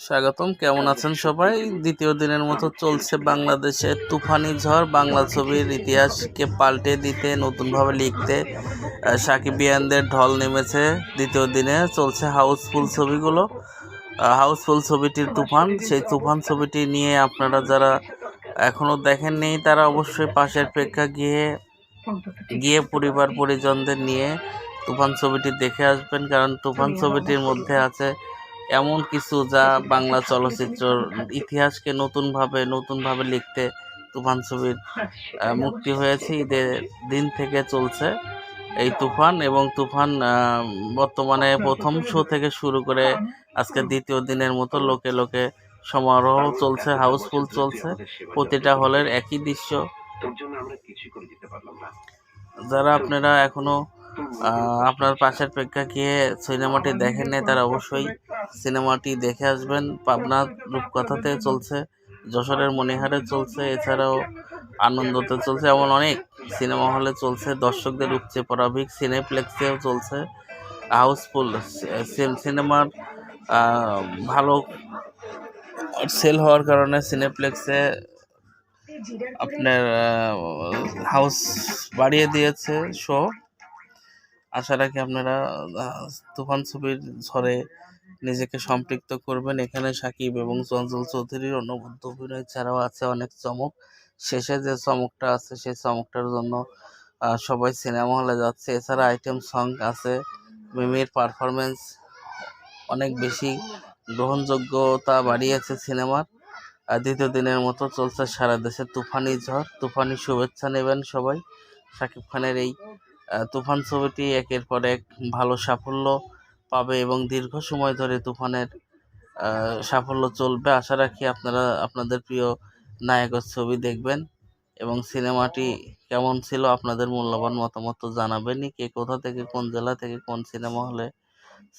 স্বাগতম কেমন আছেন সবাই? দ্বিতীয় দিনের মতো চলছে বাংলাদেশে তুফানি ঝড়। বাংলা ছবির ইতিহাসকে পাল্টে দিতে নতুনভাবে লিখতে আহ, সাকিবিয়ানদের ঢল নেমেছে দ্বিতীয় দিনে। চলছে হাউসফুল ছবিগুলো। হাউসফুল ছবিটির তুফান। সেই তুফান ছবিটি নিয়ে আপনারা যারা এখনও দেখেননি তারা অবশ্যই পাশের প্রেক্ষা গিয়ে গিয়ে পরিবার পরিজনদের নিয়ে তুফান ছবিটি দেখে আসবেন। কারণ তুফান ছবিটির মধ্যে আছে এমন কিছু যা বাংলা চলচ্চিত্রর ইতিহাসকে নতুনভাবে নতুনভাবে লিখতে তুফান ছবির মুক্তি হয়েছে। ঈদের দিন থেকে চলছে এই তুফান এবং তুফান বর্তমানে প্রথম শো থেকে শুরু করে আজকে দ্বিতীয় দিনের মতো লোকে লোকে সমারোহ চলছে, হাউসফুল চলছে। প্রতিটা হলের একই দৃশ্য। যারা আপনারা এখনও আহ, আপনার পাশের প্রেক্ষা গিয়ে সিনেমাটি দেখেন নাই তারা অবশ্যই সিনেমাটি দেখে আসবেন। পাবনা রূপকথাতে চলছে যশোরের মণিহারে চলছে এছাড়াও আনন্দতে চলছে এমন অনেক সিনেমা হলে চলছে। দর্শকদের উপচে পড়া ভিক সিনেপ্লেক্সেও চলছে। হাউসফুল সিনেমার ভালো সেল হওয়ার কারণে সিনেপ্লেক্সে আপনার হাউস বাড়িয়ে দিয়েছে শো। আশা রাখি আপনারা তুফান ছবির ঝড়ে নিজেকে সম্পৃক্ত করবেন। এখানে সাকিব এবং চঞ্চল চৌধুরীর অনবদ্য অভিনয় ছাড়াও আছে অনেক চমক। শেষে যে চমকটা আছে, সেই চমকটার জন্য সবাই সিনেমা হলে যাচ্ছে। এছাড়া আইটেম সং আছে। মিমির পারফরমেন্স অনেক বেশি গ্রহণযোগ্যতা বাড়িয়েছে সিনেমার। দ্বিতীয় দিনের মতো চলছে সারা দেশে তুফানি ঝড়, তুফানি শুভেচ্ছা নেবেন সবাই। শাকিব খানের এই তুফান ছবিটি একের পর এক ভালো সাফল্য পাবে এবং দীর্ঘ সময় ধরে তুফানের সাফল্য চলবে। আশা রাখি আপনারা, আপনাদের প্রিয় নায়কের ছবি দেখবেন এবং সিনেমাটি কেমন ছিল আপনাদের মূল্যবান মতামত তো জানাবেনই। কে কোথা থেকে, কোন জেলা থেকে, কোন সিনেমা হলে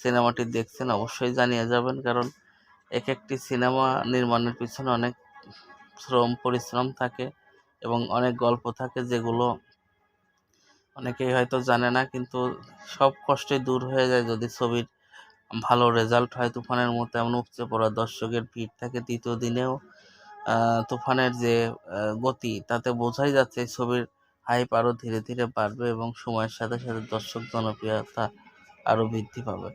সিনেমাটি দেখছেন অবশ্যই জানিয়ে যাবেন। কারণ এক একটি সিনেমা নির্মাণের পিছনে অনেক শ্রম, পরিশ্রম থাকে এবং অনেক গল্প থাকে যেগুলো অনেকেই হয়তো জানে না, কিন্তু সব কষ্টই দূর হয়ে যায় যদি ছবির ভালো রেজাল্ট হয়। তুফানের মতো এমন উপচে পড়া দর্শকের ভিড় থাকে। তৃতীয় দিনেও তুফানের যে গতি, তাতে বোঝাই যাচ্ছে ছবির হাইপ আরও ধীরে ধীরে বাড়বে এবং সময়ের সাথে সাথে দর্শক জনপ্রিয়তা আরও বৃদ্ধি পাবে।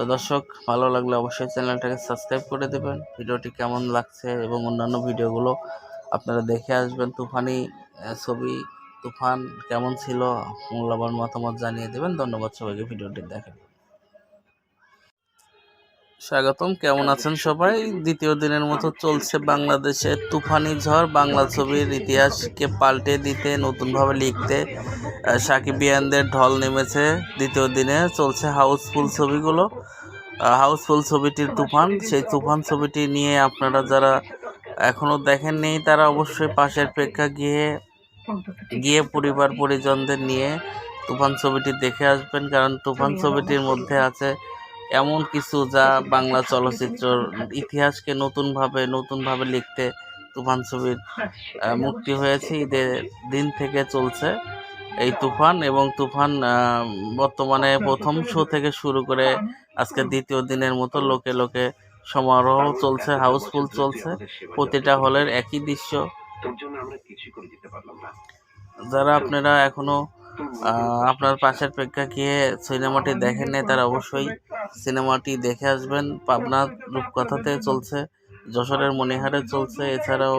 তো দর্শক, ভালো লাগলে অবশ্যই চ্যানেলটাকে সাবস্ক্রাইব করে দেবেন। ভিডিওটি কেমন লাগছে এবং অন্যান্য ভিডিওগুলো আপনারা দেখে আসবেন। তুফানি ছবি, তুফান কেমন ছিল, মূল্যবান মতামত জানিয়ে দেবেন। ধন্যবাদ সবাইকে ভিডিওটি দেখেন স্বাগতম কেমন আছেন সবাই? দ্বিতীয় দিনের মতো চলছে বাংলাদেশে তুফানি ঝড়। বাংলা ছবির ইতিহাসকে পাল্টে দিতে নতুনভাবে লিখতে সাকিবিয়ানদের ঢল নেমেছে দ্বিতীয় দিনে। চলছে হাউসফুল ছবিগুলো। হাউসফুল ছবিটির তুফান। সেই তুফান ছবিটি নিয়ে আপনারা যারা এখনও দেখেননি তারা অবশ্যই পাশের প্রেক্ষা গিয়ে গিয়ে পরিবার পরিজনদের নিয়ে তুফান ছবিটি দেখে আসবেন। কারণ তুফান ছবিটির মধ্যে আছে এমন কিছু যা বাংলা চলচ্চিত্রর ইতিহাসকে নতুনভাবে নতুনভাবে লিখতে তুফান ছবির মুক্তি হয়েছে। ঈদের দিন থেকে চলছে এই তুফান এবং তুফান বর্তমানে প্রথম শো থেকে শুরু করে আজকে দ্বিতীয় দিনের মতো লোকে লোকে সমারোহ চলছে, হাউসফুল চলছে। প্রতিটা হলের একই দৃশ্য। যারা আপনারা এখনও আপনার পাশের প্রেক্ষা গিয়ে সিনেমাটি দেখেন নাই তারা অবশ্যই সিনেমাটি দেখে আসবেন। পাবনা রূপকথাতে চলছে, যশোরের মণিহারে চলছে, এছাড়াও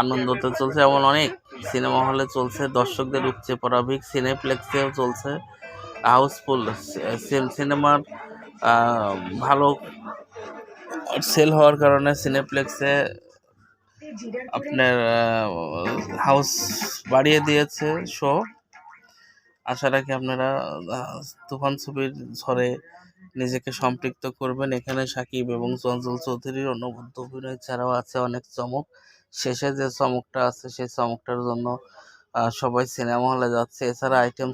আনন্দতে চলছে, এমন অনেক সিনেমা হলে চলছে। দর্শকদের উপচে পড়া ভিক সিনেপ্লেক্সেও চলছে। হাউসফুল সিনেমার ভালো সেল হওয়ার কারণে সিনেপ্লেক্সে আপনার হাউস বাড়িয়ে দিয়েছে শো। আশা রাখি আপনারা তুফান ছবির ঝড়ে নিজেকে সম্পৃক্ত করবেন। এখানে সাকিব এবং চঞ্চল চৌধুরীর অনবদ্য অভিনয় ছাড়াও আছে অনেক চমক। শেষে যে চমকটা আছে, সেই চমকটার জন্য সবাই সিনেমা হলে যাচ্ছে। এছাড়া আইটেম